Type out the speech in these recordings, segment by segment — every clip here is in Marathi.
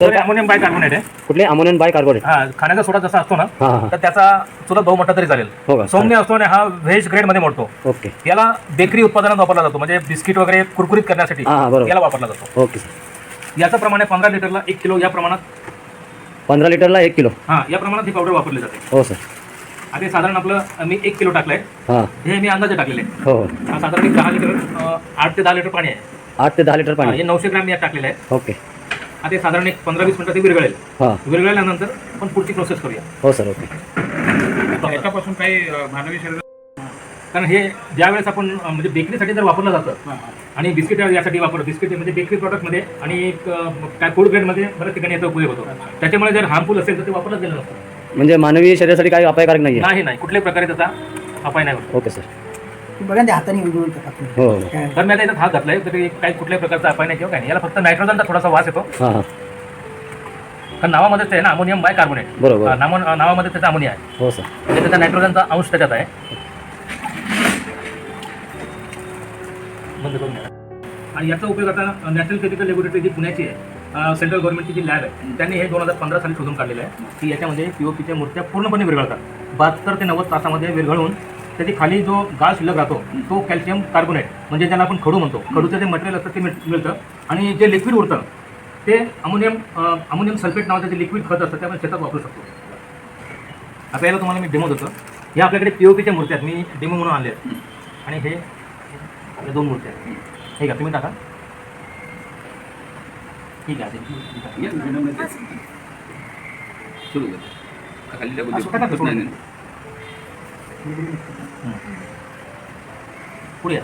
तर अमोनियम बाय कार्बोनेट आहे. कुठले? अमोनियम बाय कार्बोनेट हा खाण्याचा सोडा जसा असतो ना हा हा तर त्याचा सुद्धा भाऊ म्हटलं तरी चालेल. हो का? सौम्य असतो आणि हा व्हेज ग्रेडमध्ये मोडतो. ओके. याला बेकरी उत्पादनात वापरला जातो म्हणजे बिस्किट वगैरे कुरकुरीत करण्यासाठी हा हा बरोबर. याला वापरला जातो. ओके याचं प्रमाण आहे पंधरा लिटरला एक किलो या प्रमाणात पंधरा लिटरला एक किलो? हा या प्रमाणात ही पावडर वापरली जाते. हो सर. आता हे साधारण आपलं मी एक किलो टाकलंय. हां. हे मी अंदाजे टाकलेले. आहे. हो हो. हा साधारण एक दहा लिटर अं, आठ ते दहा लिटर पाणी आहे. आठ ते दहा लिटर हा, पाणी. हे नऊशे ग्रॅम मी यात टाकलेलं आहे. ओके. आता हे साधारण एक पंधरा वीस मिनिटं ते विरघळेल. हां. विरघळल्यानंतर आपण पुढची प्रोसेस करूया. हो सर ओके. याच्यापासून काही अ, मानवी शरीर कारण हे ज्यावेळेस आपण अं, म्हणजे बेकरीसाठी जर वापरलं जातं आणि बिस्किट यासाठी वापर बिस्किट म्हणजे बेकरी प्रॉडक्टमध्ये आणि एक, अं, काय फूड ग्रेडमध्ये बऱ्याच ठिकाणी याचा उपयोग होतो. त्याच्यामुळे जर हार्मफुल असेल तर ते वापरलं गेलं नसतं. म्हणजे मानवी शरीरासाठी काही अपायकारक नाही आहे नाही नाही. कुठल्याही प्रकारे त्याचा अपाय नाही होत. Okay sir. बघा ते हाताने टाकतात हो हो. काय? तर मी आता हात घातलाय तरी काही कुठल्याही प्रकारचा अपाय नाही किंवा नाही. याला फक्त नायट्रोजनचा थोडासा वास येतो. हां हां. कारण नावामध्येच आहे ना अमोनियम बाय कार्बोनेट बरोबर नाव नावामध्ये त्याचा अमोनिया आहे. हो सर. म्हणजे त्याचा नायट्रोजनचा अंश त्याच्यात आहे. बंद करून द्या. आणि याचा उपयोग आता नॅशनल केमिकल लॅबोरेटरी जी पुण्याची आहे सेंट्रल गव्हर्नमेंटची जी लॅब आहे त्यांनी हे दोन हजार पंधरा साली शोधून काढलेलं आहे. की याच्यामध्ये पीओपीच्या मूर्त्या पूर्णपणे विरघळतात. बहात्तर ते नव्वद तासामध्ये विरघळून त्याची खाली जो गाळ शिल्लक राहतो तो कॅल्शियम कार्बोनेट म्हणजे ज्याला आपण खडू म्हणतो. खडूचं जे मटेरियल असतं ते मिळ- मिळतं. आणि जे लिक्विड उरतं ते अमोनियम अमोनियम सल्फेट नावाचं जे लिक्विड खत असतं ते आपण शेतात वापरू शकतो. आता याला तुम्हाला मी डेमो देतो. हे आपल्याकडे पीओपीच्या मूर्त्या आहेत. मी डेमो म्हणून आणले आहेत आणि हे दोन मूर्त्या आहेत. हे का तुम्ही टाका. ठीक आहे. सुरू पुढे या.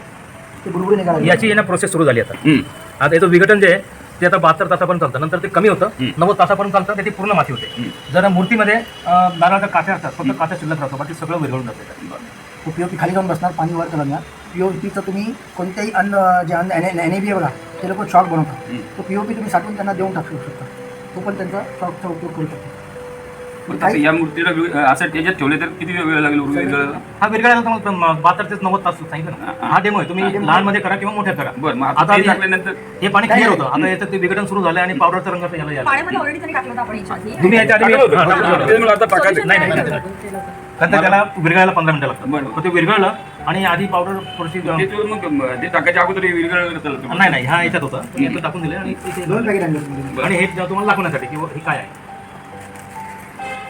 ते बुडबुडी निघाला. याची ना प्रोसेस सुरू झाली आता. हम्म. आता याचं विघटन जे आहे ते आता बहात्तर तासापर्यंत चालतं. नंतर ते कमी होतं. हम्म. नव्वद तासापर्यंत चालतं. त्याची पूर्ण माती होते. हम्म. जर मूर्तीमध्ये अं, नारळाच्या काठ्या असतात फक्त काठ्या शिल्लक राहतो बाकी सगळं विरघळून जाते. पीओपी खाली जाऊन बसणार पाणी वर करणार पीओपीचं तुम्ही कोणत्याही अन्न जे अन्न एन एन ए बी आहे बघा ते लोक शॉक बनवतात. हम्म. तो पीओपी तुम्ही साठवून त्यांना देऊन टाकू शकता. तो पण त्यांचा शॉकचा उपयोग करू शकतो. मग तसं या मूर्तीला वेळ- असं त्याच्यात ठेवले तर किती वेळ लागेल विरघळायला? हा विरघळायला तर मग बहात्तर ते नव्वद तास सांगितलं ना. हा डेमो आहे तुम्ही लहानमध्ये करा किंवा मोठ्यात करा. बरं मग आता आता ते हे- टाकल्यानंतर हे पाणी क्लिअर होतं. आता याचं ते विघटन सुरू झालं आणि पावडरचा रंग याला यायला पाण्यामध्ये ऑलरेडी त्यांनी टाकलं होतं आपण याच्या आधी. तुम्ही याच्या आधी. हा. ते आता टाकायचं. नाही, नाही, नाही. कारण ते त्याला विरघळायला पंधरा मिनिटं लागतात. बरं. मग ते विरघळलं आणि आधी पावडर थोडीशी त्याच्यावर मग ते टाकायच्या अगोदर हे नाही नाही. ह्या याच्यात होतं. याचं टाकून दिलं आणि दोन पॅकेट आणले तुम्ही. आणि हे तुम्हाला दाखवण्यासाठी की हे काय आहे.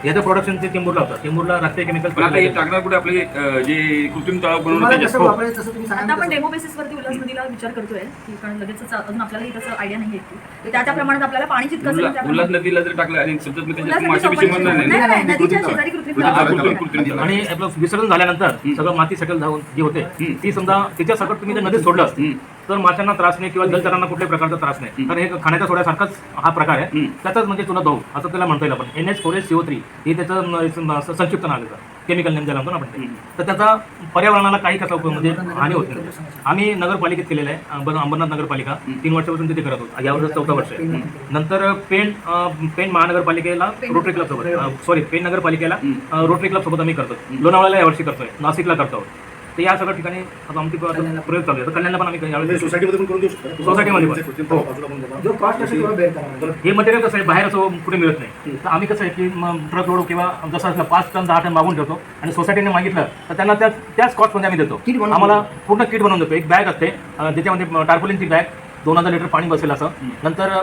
याचं प्रोडक्शन ते चेंबूरला होतं चेंबूरला राष्ट्रीय केमिकल पण आता हे टाकणार कुठे आपले अं, जे कृत्रिम तलाव तुम्हाला कसं हो. वापरायचं तसं तुम्ही आता सांगा आपण डेमो बेसिसवरती उल्हास नदीला विचार करतोय की कारण लगेच अजून आपल्यालाही त्याचं आयडिया नाही त्या त्या प्रमाणात आपल्याला पाणी जितकं असेल उल्हास नदीला जर टाकलं आणि समजा मग त्याच्यात उल्हास मासे नदी बिसे म्हणणार नाही, नाही नाही, नदीच्या शेजारी कृत्रिम कृत्रिम तलाव तलाव, आहे. कृत्रिम तलाव. आणि आपलं विसर्जन झाल्यानंतर सगळं माती सेटल जाऊन जी होते ती समजा तिच्या सकट तुम्ही जर नदीत सोडलं हम्म. तर माशांना त्रास नाही किंवा जलचरांना कुठल्याही प्रकारचा त्रास नाही कारण हे खाण्याच्या सोड्यासारखाच हा प्रकार आहे. त्याचाच म्हणजे तुला भाऊ असं त्याला म्हणता येईल आपण. N H four H C O three हे त्याचं संक्षिप्त नाव आहे केमिकल नेम ज्याला म्हणतो ना आपण. तर त्याचा पर्यावरणाला काही कसा उपयोग म्हणजे हानी होत नाही. आम्ही नगरपालिकेत केलेलं आहे. अंबर- अंबरनाथ नगरपालिका. तीन वर्षापासून तिथे करत होतो. यावर्षी चौथा वर्ष आहे. नंतर पेण अं, पेण महानगरपालिकेला रोटरी क्लब सोबत. सॉरी पेण नगरपालिकेला रोटरी क्लब सोबत आम्ही करतो. लोणावळ्याला यावर्षी करतोय. नाशिकला करतो. तर या सगळ्या ठिकाणी आता आमची प्रयोग चालू आहे. तर कल्याणला पण आम्ही यावेळी सोसायटीमध्ये पण करून देऊ शकतो सोसायटीमध्ये पण. हो. बाजूला पण बघा. जो कॉस्ट असेल तेवढं बेअर करा. हे मटेरियल कसं आहे? बाहेर असं कुठे मिळत नाही. तर आम्ही कसं आहे की ट्रक लोड किंवा जसं असलं पाच टन दहा टन मागून ठेवतो आणि सोसायटीने मागितलं तर त्यांना त्या त्याच कॉस्टमध्ये आम्ही देतो. आम्हाला पूर्ण किट बनवून देतो. एक बॅग असते. अं, ज्याच्यामध्ये टार्पोलिनची बॅग दोन हजार लिटर पाणी बसेल असं. नंतर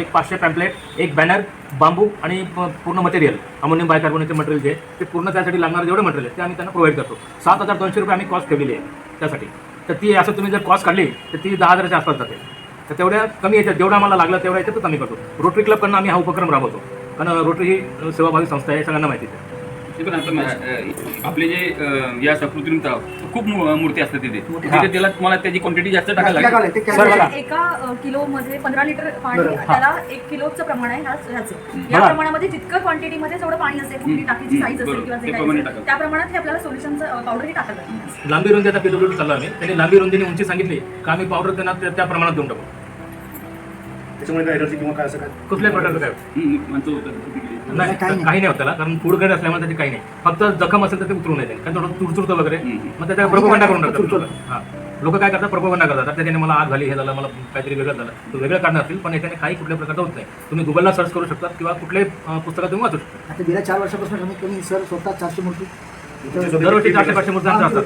एक पाचशे पॅम्पलेट एक बॅनर बांबू आणि पूर्ण मटेरियल अमोनियम बायकार्बोनेटचे मटेरियल जे ते पूर्ण त्यासाठी लागणारं जेवढं मटेरियल आहे ते आम्ही त्यांना प्रोव्हाइड करतो. सात हजार दोनशे रुपये आम्ही कॉस्ट ठेवलेली आहे त्यासाठी. तर ती असं तुम्ही जर कॉस्ट काढली तर ती दहा हजाराच्या आसपास जाते. तर तेवढ्या कमी याच्यात जेवढं आम्हाला लागलं तेवढ्या याच्यातच आम्ही करतो. रोटरी क्लबकडनं आम्ही हा उपक्रम राबवतो. कारण रोटरी ही सेवाभावी संस्था आहे सगळ्यांना माहिती आहे. पण आता आपले जे या असं कृत्रिम तलाव खूप मूर्ती असतात तिथे तिथे त्याला तुम्हाला त्याची क्वांटिटी जास्त टाकायला काय लागेल काढलंय? ते सर, बघा. काय एका अ, किलोमध्ये पंधरा लिटर पाणी. त्याला एक किलोचं प्रमाण आहे ह्याच- या. प्रमाणामध्ये जितकं क्वांटिटीमध्ये जेवढं पाणी असेल कुठली टाकीची साईज असेल. किंवा जे काही. त्या प्रमाणात हे आपल्याला सोल्युशनचं पावडरही टाकायला लागेल लांबी रुंदी आता पिलोबिट चाललो आम्ही त्यांनी लांबी रुंदीने उंची सांगितली का आम्ही पावडर त्यांना त्या- त्या प्रमाणात देऊन टाकू त्याच्यामुळे काय किंवा काय असं काय कुठल्याही प्रकारचं काय नाही काही नाही. काही नाही होत त्याला कारण फूड ग्रेड असल्यामुळे त्याची काही नाही. फक्त जखम असेल तर ते उतरून येते. कारण थोडं चुरचुरतं वगैरे. हम्म. मग त्याच्या प्रभुखंडा करून. टाकतात हा. लोक काय करतात? प्रकोपना करतात. तर त्याच्याने मला आग झाली हे झालं मला काहीतरी वेगळं झालं. तो वेगळं कारण असतील पण याच्याने काही कुठल्या प्रकारचं होत नाही. तुम्ही गुगलला सर्च करू शकता किंवा कुठल्याही अं, पुस्तकात तुम्ही वाचू शकता आता गेल्या चार वर्षापासून कमीत कमी सर स्वतः चारशे मूर्ती. इथं- दरवर्षी चारशे पाचशे मूर्ती आमच्या असतात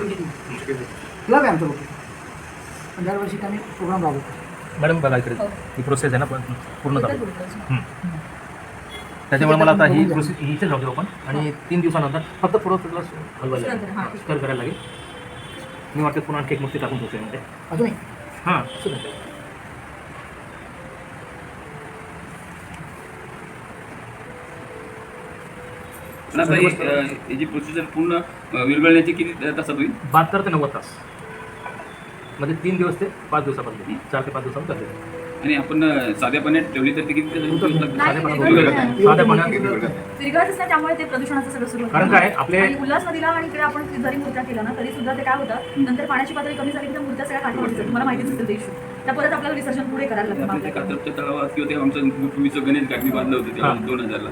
क्लब आहे आमचं लोक दरवर्षी आम्ही प्रोग्राम राबवतो. मॅडम बघा इकडे. हो. ही प्रोसेस आहे ना पण पूर्ण चालू. त्याच्यामुळे मला आता ही प्रोसेस हिचेच राहते आपण. आणि तीन दिवसानंतर फक्त पुढं तुला हलवायला हां. लागेल स्टर करायला लागेल. मी वाटतं पुन्हा आणखी एक मूर्ती टाकून प्रोसेसमध्ये अजून हां. पण आता ही, याची प्रोसिजर पूर्ण अं, विरघळण्याची किती तासात होईल? बहात्तर ते नव्वद तास. म्हणजे तीन दिवस ते पाच दिवसापर्यंत. चार ते पाच दिवसापर्यंत. आणि आपण साध्या पाण्यात ठेवली तर ते किती त्यामुळे ते प्रदूषणाचं सगळं सुरू कारण काय आहे, आपले- आणि उल्हास नदीला आणि इकडे आपण जरी मूर्त्या केल्या ना तरी सुद्धा ते काय होतं नंतर पाण्याची पातळी कमी झाली की त्या मूर्त्या सगळ्या काठावर दिसतात तुम्हाला माहितीच असेल ते issue. त्या परत आपल्याला विसर्जन पुढे करायला लागतं. कात्रपच्या तलावात किंवा ते आमचं पूर्वीचं गणेश मी बांधलं होतं दोन हजारला.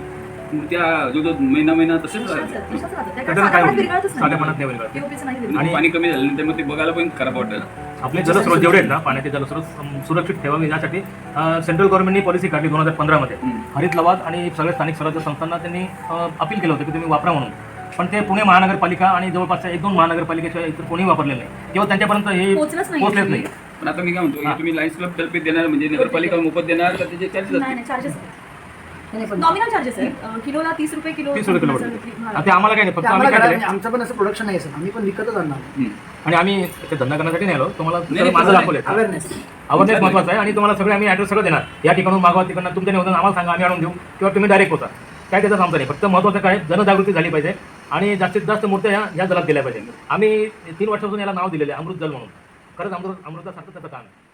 त्या जो जो महिना महिना तसेच त्याच्यानं काय साध्या नाही. विरघळत. आणि-. पाणी कमी झालं त्यामुळे ते बघायला पण खराब वाटतं. आपले जलस्रोत जेवढे आहेत ना पाण्याचे जलस्रोत सुरक्षित ठेवावे यासाठी अं, सेंट्रल गव्हर्नमेंटने पॉलिसी काढली दोन हजार पंधरामध्ये. हम्म. हरित लवाद आणि सगळ्या स्थानिक स्वराज्य संस्थांना त्यांनी अं, अपील केलं होतं की तुम्ही वापरा म्हणून. पण ते पुणे महानगरपालिका आणि जवळपासच्या एक दोन महानगरपालिकेशिवाय इतर कोणीही वापरलेलं नाही. किंवा त्यांच्यापर्यंत हे पोहोचलंच नाही. पोहोचलेच नाही. पण आता मी काय म्हणतो हां. की तुम्ही लाईन्स क्लब तर्फे देणार म्हणजे नगरपालिका मोफत देणार का त्याचे चार्जेस नाही नाही चार्जेस नाही, पण नॉमिनल चार्जेस आहेत. किलोला तीस रुपये किलो तीस रुपये आता आम्हाला काय नाही फक्त आम्ही काय आमचं पण असं प्रोडक्शन नाही आहे आम्ही पण विकतच आणणार. आणि आम्ही ते धंदा करण्यासाठी नाही आलो. तुम्हाला नाही, माझं दाखवले अवेअरनेस अवेअरनेस महत्वाचं आहे आणि तुम्हाला सगळे आम्ही ॲड्रेस सगळं देणार. या ठिकाणून मागवा तिकडनं तुमच्या निवेदन आम्हाला सांगा आम्ही आणून देऊ. किंवा तुम्ही डायरेक्ट होता. काय त्याचं आमचं नाही. फक्त महत्वाचं काय जनजागृती झाली पाहिजे. आणि जास्तीत जास्त मूर्त्या ह्या ह्या जलात गेल्या पाहिजे. आम्ही तीन वर्षापासून याला नाव दिलेलं आहे अमृत जल म्हणून. खरंच अमृत अमृतासारखं त्याचं काम आहे.